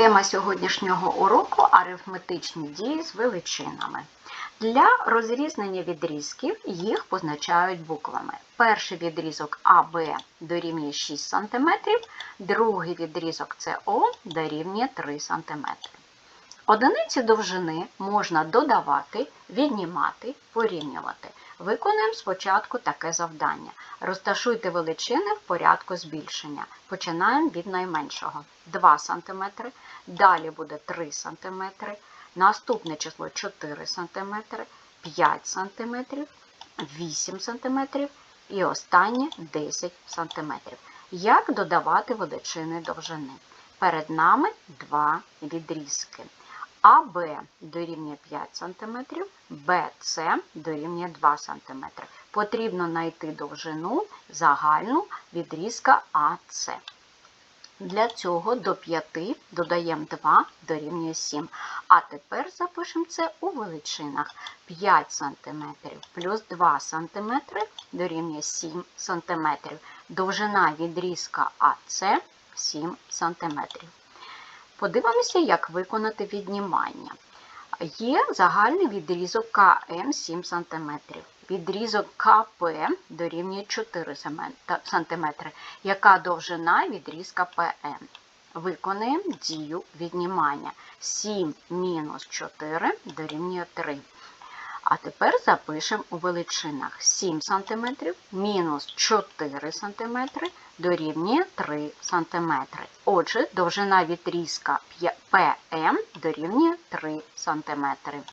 Тема сьогоднішнього уроку арифметичні дії з величинами. Для розрізнення відрізків їх позначають буквами. Перший відрізок АБ дорівнює 6 см, другий відрізок СО дорівнює 3 см. Одиниці довжини можна додавати, віднімати, порівнювати. Виконуємо спочатку таке завдання. Розташуйте величини в порядку збільшення. Починаємо від найменшого 2 см, далі буде 3 см, наступне число 4 см, 5 см, 8 см і останнє 10 см. Як додавати величини довжини? Перед нами два відрізки. АБ дорівнює 5 см, БЦ дорівнює 2 см. Потрібно знайти довжину загальну відрізка АЦ. Для цього до 5 додаємо 2 дорівнює 7. А тепер запишемо це у величинах. 5 см плюс 2 см дорівнює 7 см. Довжина відрізка АЦ 7 см. Подивимося, як виконати віднімання. Є загальний відрізок КМ 7 см. Відрізок КП дорівнює 4 см. Яка довжина відрізка ПМ? Виконуємо дію віднімання. 7 мінус 4 дорівнює 3. А тепер запишемо у величинах 7 см мінус 4 см дорівнює 3 см. Отже, довжина відрізка ПМ дорівнює 3 см.